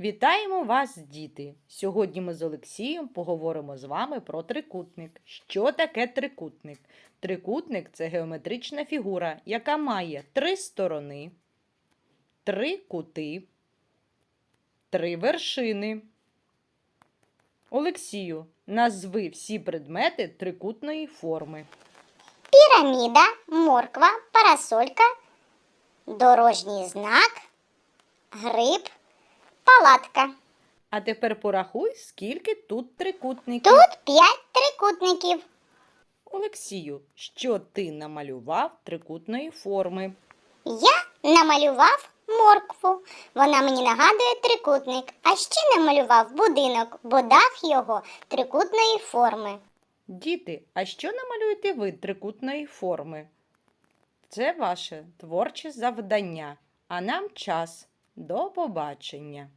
Вітаємо вас, діти! Сьогодні ми з Олексієм поговоримо з вами про трикутник. Що таке трикутник? Трикутник це геометрична фігура, яка має три сторони, три кути, три вершини. Олексію, назви всі предмети трикутної форми. Піраміда, морква, парасолька, дорожній знак, гриб, палатка. А тепер порахуй, скільки тут трикутників. Тут п'ять трикутників. Олексію, що ти намалював трикутної форми? Я намалював моркву. Вона мені нагадує трикутник, а ще намалював будинок, бо дах його трикутної форми. Діти, а що намалюєте ви трикутної форми? Це ваше творче завдання, а нам час. До побачення!